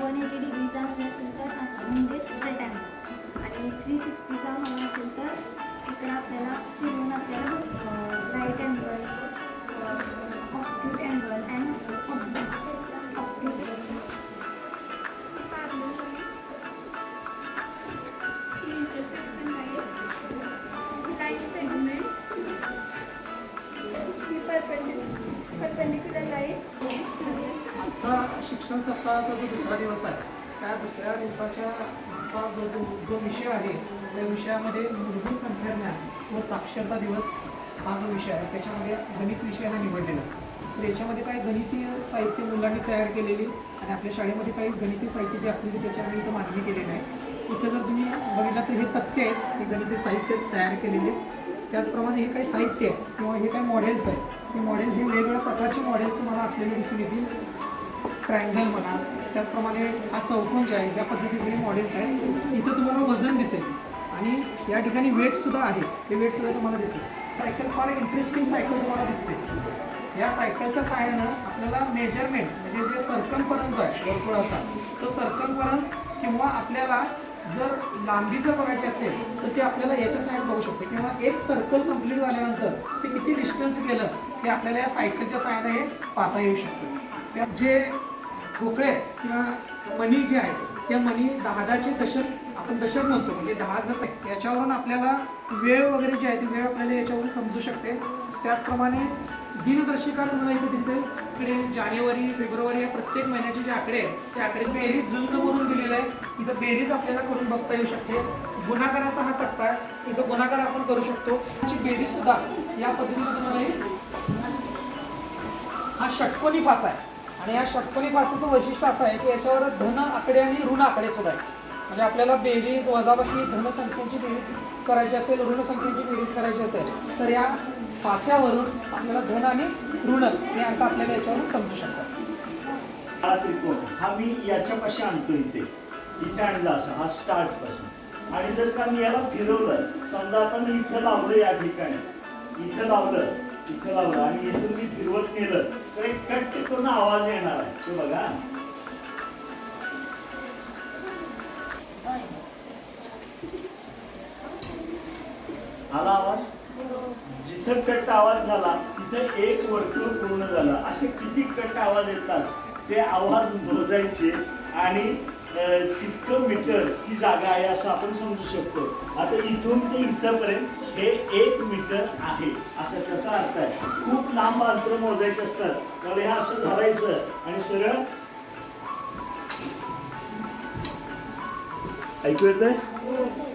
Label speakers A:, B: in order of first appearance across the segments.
A: One eighty डिग्रीचा हवा असेल तर असा म्हणजे स्ट्रेट अँगल आणि थ्री सिक्स्टीचा हवा असेल तर इकडं आपल्याला फिरून आपल्याला right angle obtuse angle and obtuse
B: शिक्षण सप्ताहाचा जो दुसरा दिवस आहे. त्या दुसऱ्या दिवसाच्या जो जो विषय आहे त्या विषयामध्ये मूलभूत संख्याज्ञान व साक्षरता दिवस हा जो विषय आहे त्याच्यामध्ये गणित विषयाला निवडलेला तर याच्यामध्ये काही गणितीय साहित्य मुलांनी तयार केलेली आणि आपल्या शाळेमध्ये काही गणितीय साहित्य जे असलेली त्याच्यामध्ये इथं मांडणी केलेली आहे. इथं जर तुम्ही बघितलं तर हे तथ्य आहेत हे गणितीय साहित्य तयार केलेले त्याचप्रमाणे हे काही साहित्य आहे किंवा हे काही मॉडेल्स आहेत. हे मॉडेल हे वेगवेगळ्या प्रकारचे मॉडेल्स तुम्हाला असलेले दिसून येतील. ट्रायंगल म्हणा त्याचप्रमाणे हा चौकोन जे आहे ज्या पद्धतीचे मॉडेल्स आहेत इथं तुम्हाला वजन दिसेल. आणि या ठिकाणी वेटसुद्धा आहे. हे वेटसुद्धा तुम्हाला दिसेल. सायकल फार इंटरेस्टिंग सायकल तुम्हाला दिसते. या सायकलच्या सहाय्यानं आपल्याला मेजरमेंट म्हणजे जे सर्कमफरन्स आहे वर्तुळाचा तो सर्कमफरन्स किंवा आपल्याला जर लांबी जर बघायची असेल तर ते आपल्याला याच्या सहाय्याने बघू शकते. किंवा एक सर्कल कंप्लीट झाल्यानंतर ते किती डिस्टन्स गेलं हे आपल्याला या सायकलच्या सहाय्याने हे पाहता येऊ शकतं. त्यात जे ठोकळे आहेत किंवा मणी जे आहेत त्या मणी दहादाचे दशक आपण दशक म्हणतो म्हणजे दहा जर याच्यावरून आपल्याला वेळ वगैरे जी आहे ती वेळ आपल्याला याच्यावरून समजू शकते. त्याचप्रमाणे दिनदर्शिका तुम्हाला इथे दिसेल इकडे जानेवारी फेब्रुवारी या प्रत्येक महिन्याचे जे आकडे आहेत ते आकडे बेरीज जुंज करून दिलेलं आहे इथं बेरीज आपल्याला करून बघता येऊ शकते. गुणाकाराचा हा तक्ता आहे. इथं गुणाकार आपण करू शकतो. त्याची बेरीज सुद्धा या पद्धतीने तुम्हाला हा षटकोनी फास आहे. आणि या षटकोनी भाषेचं वैशिष्ट्य असं आहे की याच्यावर धन आकडे आणि ऋण आकडे सुद्धा आहे म्हणजे आपल्याला बेरीज वजाबाकी धनसंख्यांची बेरीज करायची असेल ऋण संख्येची बेरीज करायची असेल तर या फाश्यावरून आपल्याला धन आणि ऋण हे अंक आपल्याला याच्यावरून समजू शकतात.
C: हा त्रिकोण हा मी याच्यापाशी आणतो इथे. इथे आणला असं हा स्टार्टपासून. आणि जर का मी याला फिरवलं समजा आता मी इथं लावलं या ठिकाणी. इथं लावलं इथं लावलं. आणि इथून मी फिरवत नेलं तर एक कट करून आवाज येणार आहे. ते बघा. आला आवाज? जिथं कट आवाज झाला तिथं एक वर्तुळ पूर्ण झालं. असे किती कट आवाज येतात ते आवाज मोजायचे आणि तितकं मीटर ही जागा आहे असं आपण समजू शकतो. आता इथून ते इथंपर्यंत हे एक मीटर आहे असं त्याचा अर्थ आहे. खूप लांब अंतर मोजायचे असतात त्यामुळे हे असं धरायचं आणि सरळ ऐकू येतंय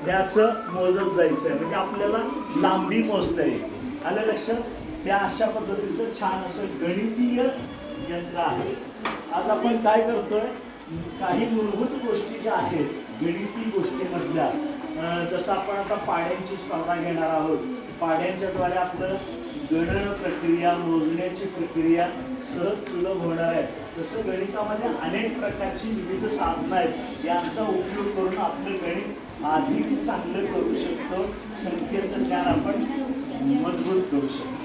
C: हे असं मोजत जायचं म्हणजे आपल्याला लांबी मोजता येईल. आलं लक्षात? त्या अशा पद्धतीचं छान असं गणितीय यंत्र आहे. आज आपण काय करतोय? काही मूलभूत गोष्टी ज्या आहेत गणिती गोष्टीमधल्या जसं आपण आता पाड्यांची स्पर्धा घेणार आहोत पाड्यांच्याद्वारे आपलं गणन प्रक्रिया मोजण्याची प्रक्रिया सहज सुलभ होणार आहे. तसं गणितामध्ये अनेक प्रकारची विविध साधनं आहेत यांचा उपयोग करून आपलं गणित अधिक चांगलं करू शकतो संख्येचं ज्ञान आपण मजबूत करू शकतो.